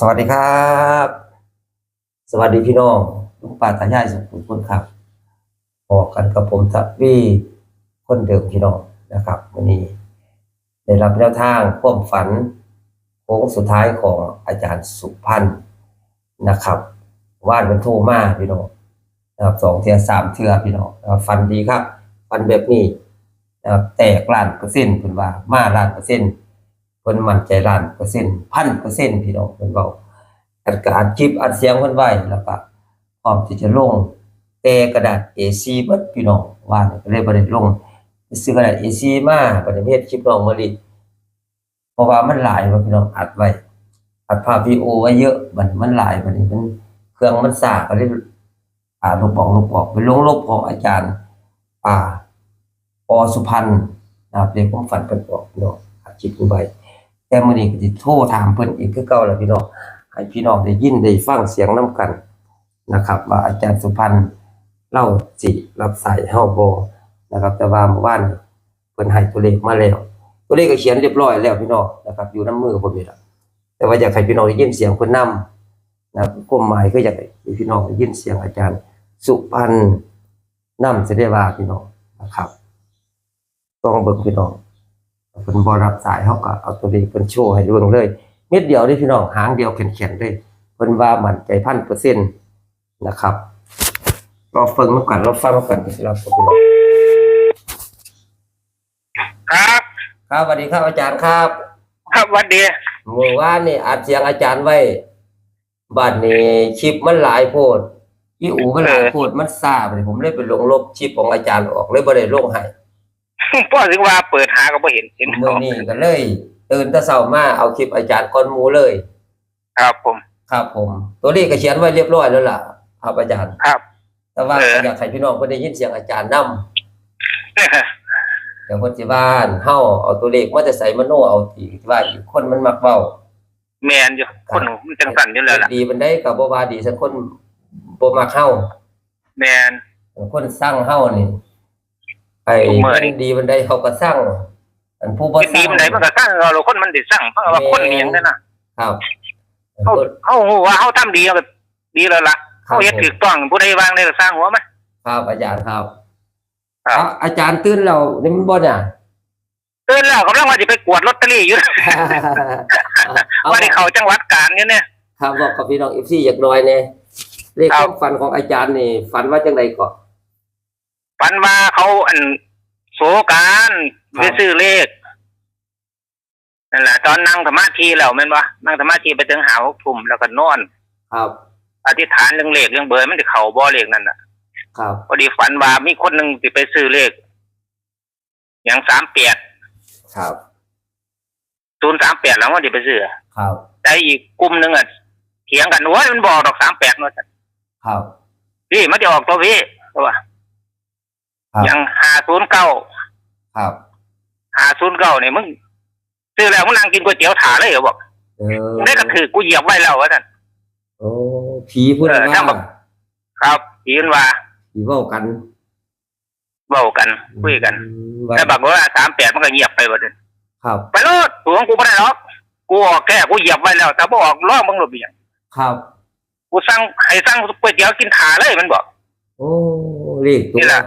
สวัสดีครับ สวัสดีพี่น้องลุงป้าตายายสุขุมคนครับออกกันกับผมทัวีคนเดิมพี่น้องนะครับวันนี้ได้รับแนวทางความฝันโค้งสุดท้ายของอาจารย์สุพันธ์นะครับวาดเป็นโทมาพี่น้องนะครับสองเทียสามเทือพี่น้องนะครับฟันดีครับ ฟันแบบนี้นะครับแตกล้านเปอร์เซ็นต์เพิ่นว่ามาล้านเปอร์เซ็นต์ พิ่นมั่นใจล้านเปอร์เซ็นต์พันเปอร์เซ็นต์พี่น้องเพิ่นเว้าอัดกอัดคลิปอัดเสียงเพิ่นไว้แล้วก็พร้อมที่จะลงแต่กระดาษ A4 เบิดพี่น้องว่าเนี่ยก็เลยบ่ได้ลงซื้อกระดาษ A4 มาบ่ได้เฮ็ดคลิปน้องมะลิเพราะว่ามันหลายว่าพี่น้องอัดไว้อัดภาพวิดีโอไว้เยอะมันมันหลายบัดนี้มันเครื่องมันซ่าก็เลยอ่าลบออกลบออกไปลงลบของอาจารย์ อ่าปอสุพรรณนะครับเรียกความฝันเพิ่นบอกพี่น้องอัดคลิปลงไป แต่มื้อนี้ก็สิโทรถามเพิ่นอีกคือเก่าแหละพี่น้องให้พี่น้องได้ยินได้ฟังเสียงนํกันนะครับ ว่าอาจารย์สุพรรณเล่าสิรับสายเฮาบ่นะครับ แต่ว่าเมื่อวานเพิ่นให้ตัวเลขมาแล้ว ตัวเลขก็เขียนเรียบร้อยแล้วพี่น้องนะครับ อยู่นํมือผมนี่ล่ะแต่ว่าอยากให้พี่น้องได้ยินเสียงเพิ่นนํนะครับความหมายก็อยากให้พี่น้องได้ยินเสียงอาจารย์ สุพรรณนำสิได้ว่าพี่น้องนะครับต้องเบิ่งพี่น้อง เพิ่นบ่รับสายเฮาก็เอาตัวเลขเพิ่นโชว์ให้เบิ่งเลย เม็ดเดียวเด้พี่น้องหางเดียวแข็งๆเลยเพิ่นว่ามั่นใจพันเปอร์เซ็นต์นะครับรอฟังนำกันรอฟังนำกันครับพี่น้องครับ ครับสวัสดีครับอาจารย์ครับ ครับหวันดีเมื่อวานนี่อัดเสียงอาจารย์ไว้บัดนี้คลิปมันหลายโพดอีอูมันหลายโพดมันซ่าไปผมเลยไปลงลบคลิปของอาจารย์ออกเลยบ่ได้ลงให้ พ่อถึงว่าเปิดหาก็บ่เห็นเห็นมื่อนี้ก็เลยตื่นแต่เช้ามาเอาคลิปอาจารย์ก้อนหมูเลย ครับผม ครับผม ตัวเลขก็เขียนไว้เรียบร้อยแล้วล่ะครับอาจารย์ครับ แต่ว่าเออก็อยากให้พี่น้องเพิ่นได้ยินเสียงอาจารย์นํเดี๋ยวเพิ่นสิว่าอั่นเฮาเอาตัวเลขมาแต่ใส่มโนเอาที่ว่าอีกคนมันมักเว้า แมนอยู่คนมันจังสั่นอยู่แล้วล่ะดีมันได้ก็บ่ว่าดีสักคนบ่มักเฮาแมนคนสร้างเฮานี่ ไปทุกมื้อนี่ดีมันได้เขาก็สร้างอันผู้บ่เป็นสร้าดีงมันไหนมันก็สร้างเราคนมันได้สร้างเพราะว่าคนเลี้ยงนั่นน่ะครับเขาเขาฮู้ว่าเขาทำดีก็ดีแล้วล่ะครับเขาเฮ็ดถูกต้องผู้ใดวางได้ก็สร้างหัวมันครับอาจารย์ครับครับเอาอาจารย์ตื่นแล้วนี่มันบ่เนี่ยตื่นแล้วกำลังว่าจะไปกวดลอตเตอรี่อยู่เอาว่าที่เขาจังหวัดกาญอยู่เนี่ยครับบอกกับพี่น้อง FC อยากน้อยแน่เลขคครับวามฝันของอาจารย์นี่ฝันว่าจังไดก่อน ฝันว่าเขาอันโสการครับไปซื้อเลขนั่นแหละตอนนั่งสมาธิแล้วแม่นบ่นั่งสมาธิไปถึงหาหกทุ่มแล้วก็นอน ครับ อธิษฐานเรื่องเลขเรื่องเบอร์มันจะเข่าบ่อเลขนั่นน่ะ ครับพอดีฝันว่ามีคนหนึ่งที่ไปซื้อเลข อย่างสามแปดครับศูนย์สามแปดแล้วว่าจะไปซื้อครับแต่อีกกลุ่มหนึ่งอะเถียงกันว่ามันบอกดอกสามแปดว่าซั่นครับพี่มันจะออกตัวพี่ตัว ครับ อย่างหาศูนย์เก้าครับ หาศูนย์เก้าเนี่ยมึงซื้อแล้วมึงนั่งกินก๋วยเตี๋ยวถาเลยเหรอบอกเออมึงได้ก็ถือกูเหยียบไว้แล้วว่าท่าน โอ้ผีพูดเออว่าถ้าแบบครับยืนว่าผีเว้ากันเบากันคุยกันว่าแต่บอกว่าสามแปดมันก็เหยียบไปว่าท่นครับ ไปรถตัวของกูไม่ได้หรอกกูออกแค่กูเหยียบไว้แล้ว แต่บออกล่องมึงหลบเบี่ยงครับ กูสั่งให้สั่งก๋วยเตี๋ยวกินขาเลยมันบอก โอ้เลขตัวนี่แหละ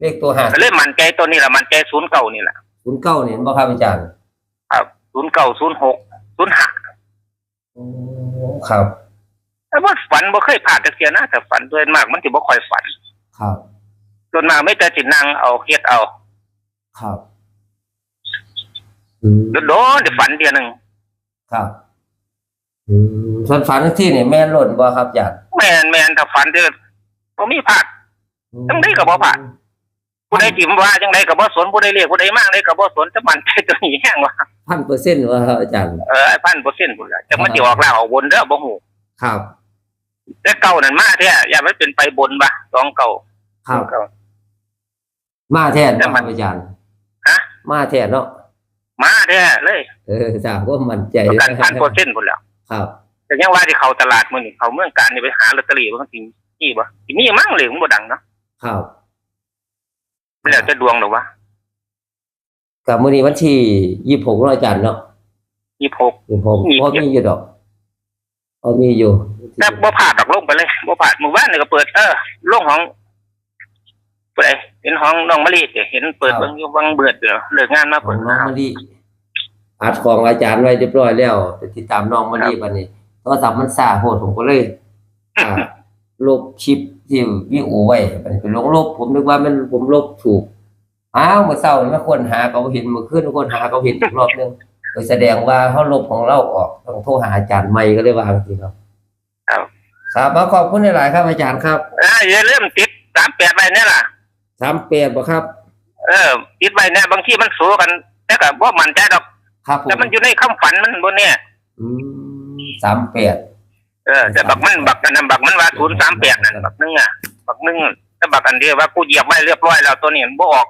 เลขตัวห้าก็เลยมันใจตัวนี้แหละมันใจศูนย์เก่านี่แหละศูนย์เก้าเนี่ยเห็นบ่ครับอาจารย์ครับศูนย์เก่าศูนย์หกศูนย์ห้าโอ้ครับ แต่ว่าฝันบ่เคยผ่านจักเทียนะแต่ฝันโดยมากมันสิบ่ค่อยฝันครับส่วนมากไม่แต่สินั่งเอาเฮ็ดเอาครับอืมโดนๆสิฝันเดียวหนึงครับอืมส่วนฝันที่นี่แม่นล้นบ่ครับอาจารย์แม่นแม่นถ้าฝันเด้อบ่มีพลาด จังใดก็บ่ผ่าน ผู้ใดที่ว่าจังไดก็บ่สนผู้ใดเรียกผู้ใดมากเลยก็บ่สนแต่มันใจตัวนี้แห้งว่าพันเปอร์เซ็นต์ว่าครับอาจารย์เออพันเปอร์เซ็นต์พุ่นล่ะจังมันสิออกแล้วออกบนเด้อบ่ฮู้ครับ แต่เก่านั่นมาแท้อย่ามันเป็นไปบนบ่สองเก่าครับเก่ามาแทนแต่คมัรับนอาจารย์ฮะมาแทนเนาะมาแท้เลย เออจากว่ามั่นใจประกันพันเปอร์เซ็นต์พุ่นแล้วครับแต่ยังว่าที่เขาตลาดมื้อนี้เขาเมืองการนี่ไปหาลอตเตอรี่ว่าจริงนี่บ่สิมีมั่งเลยมันบ่ดังเนาะครับ มันแล้วแต่ดวงหรอวะกับมื้อนี้วันที่26เนาะอาจารย์เนาะ26 26ยี่สิบพอมีอยู่ดอกเอามีอยู่แต่บ่ผ่าดดอกลงไปเลยบ่ผ่าดหมู่บ้านนี่ก็เปิดเออลงของเปิดไอ้เห็นห้องน้องมะลิเด้เห็นเปิดเบิ่งอยู่วังเบิดเด้อเลิกงานมาขอเปิงดน้องมะลิอัดของอาจารย์ไว้เรียบร้อยแล้วไปติดตามน้องมะลิบัดนี้โทรศัพท์มันซ่าโพดผมก็เลยอ่าลบคลิป ที่วิโอไว้บัดนี้เป็นลงลบ ผมนึกว่ามันผมลบถูกอ้าวเมื่อเช้านี่มาคนหาเขาเห็นเมื่อคืนคนหาเขาเห็นอีกรอบนึงก็แสดงว่าเขาลบของเราออกต้องโทรหาอาจารย์ใหม่ก็เลยวางทีครับครับครับมาขอบคุณหลายๆครับอาจารย์ครับอ่าอย่าลืมติด38ไว้เนี่ยล่ะสามแปดบ่ครับ เออติดไว้เนี่ยบางทีมันสู้กันแต่ก็บ่มั่นใจดอกครับผมแต่มันอยู่ในคำฝันมันบ่เนี่ยอืมสามแปด เออแต่บักมันบักอันนั้นบักมันว่า038นั่นบักหนึงอะบักหนึงแต่บักอันเดียวว่ากูเหยียบไว้เรียบร้อยแล้วตัวนี้มันบ่ออก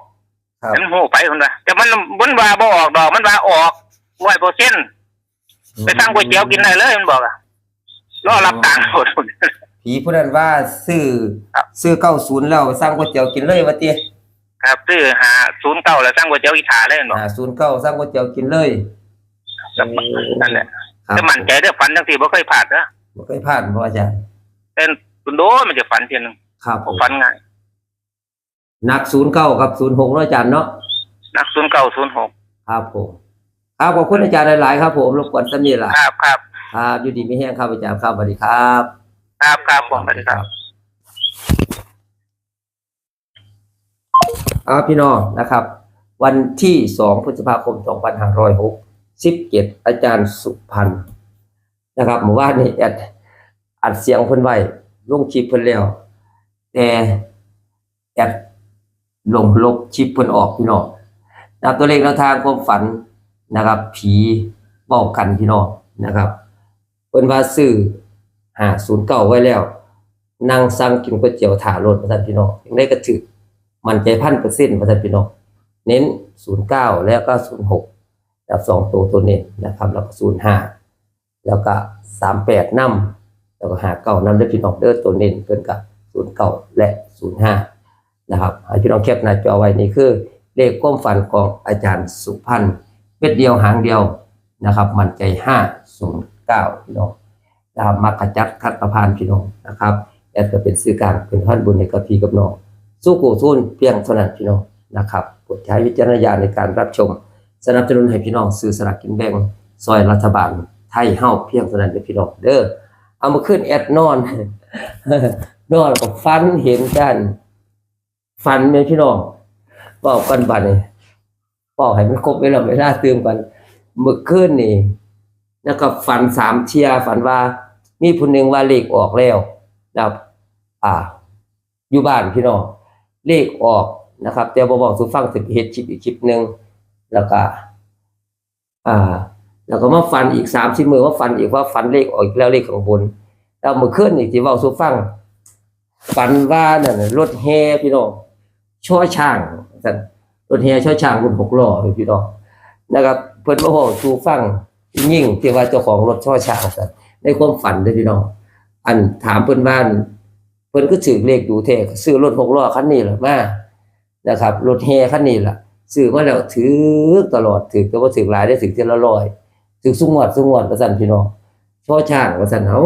ครับมันหูไปคนว่าแต่มันมันว่าบ่ออกดอกมันว่าออก100%ไปสั่งก๋วยเตี๋ยวกินได้เลยมันบอกอะรอรับตังค์หมดผีผู้นั้นว่าซื้อครับซื้อเก้าศูนย์แล้วสร้างก๋วยเตี๋ยวกินเลยว่าติครับซื้อหาศูนย์เก้าแล้วสั่งก๋วยเตี๋ยวอีถาเลยมันบอกอ่าศูนย์เก้าสร้างก๋วยเตี๋ยวกินเลยนั่นแหละครับแต่มั่นใจเด้อฝันจังซี่บ่เคยพลาดเด้อ บ่เคยผ่านบ่อาจารย์เป็นคุณโดมันจะฝันเทียหนึงครับผบ่มฝันง่ายหนักศูนย์เก้ากับศูนย์หกเนาะอาจารย์เนาะนักศูนย์เก้าศูนย์หกครับผมครับขอบคุณอาจารย์หลาย ๆ ครับผมรบกวนสำนีล่ะครับครับครับอยู่ดีไม่แห้งครับอาจารย์ครับสวัสดีครับ ครับครับผมสวัสดีครับเอาพี่น้องนะครับ วันที่สองพฤษภาคมสองพันห้าร้อยหกสิบเจ็ดอาจารย์สุพันธ์ นะครับเมื่อวานนี้แอดอัดเสียงเพิ่นไว้ลงคลิปเพิ่นแล้ว แต่แอดลงลบคลิปเพิ่นออกพี่น้องนะครับตัวเลขแนวทางความฝันนะครับ ผีเว้ากันพี่น้องนะครับเพิ่นว่าซื้อหาศูนย์เก่าไว้แล้วนั่งสั่งกินก๋วยเตี๋ยวถารถประท่านพี่น้องยังได้กระถึกมันใจพันเปอร์เซ็นต์ประท่านพี่น้องเน้นศูนย์เก้าแล้วก็ศูนย์หกแล้วสองตัวตัวเน้นนะครับ แล้วก็ศูนย์ห้า แล้วก็สามแปดนำแล้วก็หาเก้านำได้พี่น้องเด้อตัวเน้นเกินกับศูนย์เก้าและศูนย์ห้านะครับให้พี่น้องแคปหน้าจอไว้นี่คือ เลขความฝันของอาจารย์สุพันธ์เม็ดเดียวหางเดียวนะครับ มันใจห้าศูนย์เก้าพี่น้องนะครับมักระจัดคัดประพานพี่น้องนะครับแอดก็เป็นสื่อกลางเป็นท่านบุญในกับพี่กับน้องสู้กูสู้เพียงเท่านั้นพี่น้องนะครับโปรดใช้วิจารณญาณในการรับชม สนับสนุนให้พี่น้องซื้อสลากกินแบ่งซอยรัฐบาล ไทยเฮาเพียงเท่านั้นเด้อพี่น้องเด้อเอามาขึ้นแอดนอน นอนกับฟันเห็นกัน ฟันเนี่พี่น้องบอกกันบัดนี่บอกให้มันครบเวลาเวลาเติมกันเมื่อคืนนี่นะครับฝันสามเทียฝันว่ามีผู้หนึ่งว่าเลขออกแล้วนะครับอ่า อยู่บ้านพี่น้องเลขออกนะครับแต่บ่บอกสู่ฟังถึงเฮ็ดคลิปอีกคลิปหนึ่งแล้วก็อ่า แล้วก็มาฟันอีกสามสิบมือว่าฟันอีกว่าฟันเลขออกอีกแล้วเลขข้างบนแล้วเมื่อคืนนี่ที่ว้าสูฟังฝันว่านั่นน่ะรถแห่พี่น้องช่อช่างสั่นรถแห่ช่อช่างรุ่นหกล้อพี่น้องนะครับเพิ่นมาเว้าสู่ฟังยิ่งที่ว่าเจ้าของรถช่อช่างสั่นในความฝันเด้พี่น้องอันถามเพิ่นว่าเพิ่นก็ถือเลขดูแท้ก็ซื้อรถหกล้อคันนี้ล่ะมานะครับรถแห่คันนี้ล่ะซื้อมาแล้วถือตลอดถือแต่ว่าถือหลายได้ถือเทีละร้อย ถือสุงวดสุงวดว่าซั่นพี่น้องช่อช่างว่าซั่นเฮา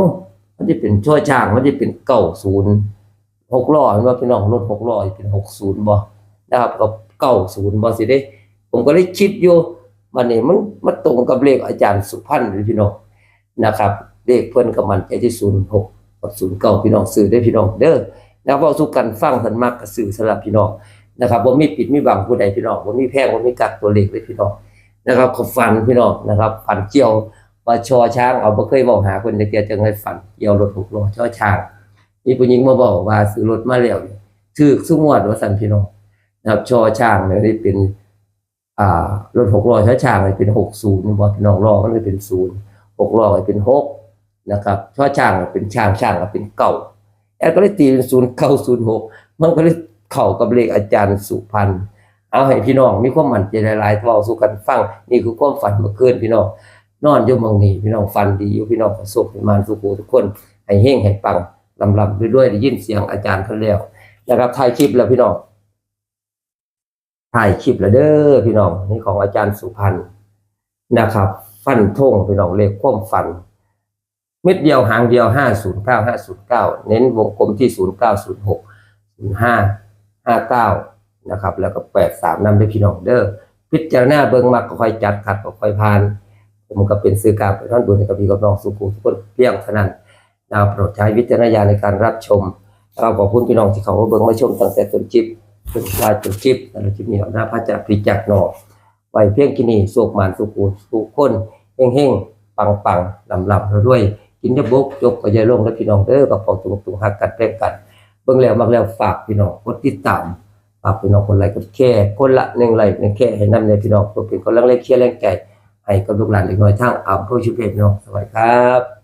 มันสิเป็นช่อช่างมันสิเป็น90หกล้อเห็นว่าพี่น้องรถหกล้อเป็น60บ่นะครับกับ90บ่สิเด้ ผมก็เลยคิดอยู่วันนี้มันมันตรงกับเลขอาจารย์สุพันธ์พี่น้องนะครับ เลขเพิ่อนก็มันใจที่06กับศูนย์เก้าพี่น้องซื้อได้พี่น้องเด้อนะครับเว้าสู่กันฟังเพิ่นมักก็ซื้อสำหรับพี่น้องนะครับบ่มีปิดมีบังผู้ใดพี่น้องบ่มีแพงบ่มีกักตัวเลขเลยพี่น้อง นะครับเขาฝันพี่น้องนะครับฝันเกี่ยวว่าชอช้างเอาบ่เคยเว้าหาเพิ่นจักเที่ยจังได๋ฝันเกี่ยวรถหกล้อชอช้างมีผู้หญิงมาบอกว่าซื้อรถมาแล้วถูกสุงวดว่าซั่นพี่น้องนะครับชอช้างเนี่ยนี่เป็นอ่ารถหกล้อชอช้างนี่เป็น60นี่บ่พี่น้องล้อมันเลยเป็น0หกล้อก็เป็นหกนะครับช่อช่างเป็นช่างช่างก็เป็นเก่าแอดก็เลยตีเป็นศูนย์เก้าศูนย์หกมันก็เลยเข้ากับเลขอาจารย์สุพันธ์ เอาให้พี่น้องมีความมั่นใจหลายๆทว่าสู่กันฟังนี่คือความฝันเมื่อคืนพี่น้องนอนอยู่มองนี้พี่น้องฝันดีอยู่พี่น้องประสบประมาณสุขทุกคนให้เฮงให้ปังลำลำไปด้วยได้ยินเสียงอาจารย์เพิ่นแล้วนะครับถ่ายคลิปแล้วพี่น้องถ่ายคลิปแล้วเด้อพี่น้องนี่ของอาจารย์สุพันนะครับ ฟันธงพี่น้องเลขความฝันเม็ดเดียวหางเดียวห้าศูนย์เก้าห้าศูนย์เก้าเน้นวงกลมที่ศูนย์เก้าศูนย์หกศูนย์ห้าห้าเก้า นะครับ แล้วก็แปดสามนำด้วยพี่น้องเด้อพิจารณาเบิ่งมากก็ค่อยจัดขัดก็ค่อยพาน ผมก็เป็นสื่อกลางไปท่านบุญกับพี่กับน้องสุขุทุกคนเพียงเท่านั้นดาวโปรดใช้วิจารณญาณในการรับชมเราขอบคุณพี่น้องที่เขาเบิ่งมาชมตั้งแต่ต้นคลิปจนปลายจนคลิปแล้วคลิปนี้เราหน้าพระจะพิจักนอไว้เพียงกินีสุกหมานสุขุสุขคนเฮงเฮงปังปังลำลำด้วยกินยาบกจบก็ย่าลงแล้วพี่น้องเด้อกับพอตุงตุงหักกันแป้งกัน เบิ่งแล้วมักแล้วฝากพี่น้องกดติดตาม ฝากพี่น้องคนไลค์กดแค่คนละหนึ่งไลค์หนึ่งแค่ให้นำในพี่น้องตัวเป็นคนลังเล็กเคียแรงใจให้กับลูกหลานเล็กน้อยทั้งอำเภอชุมเพชรเนาะสวัสดีครับ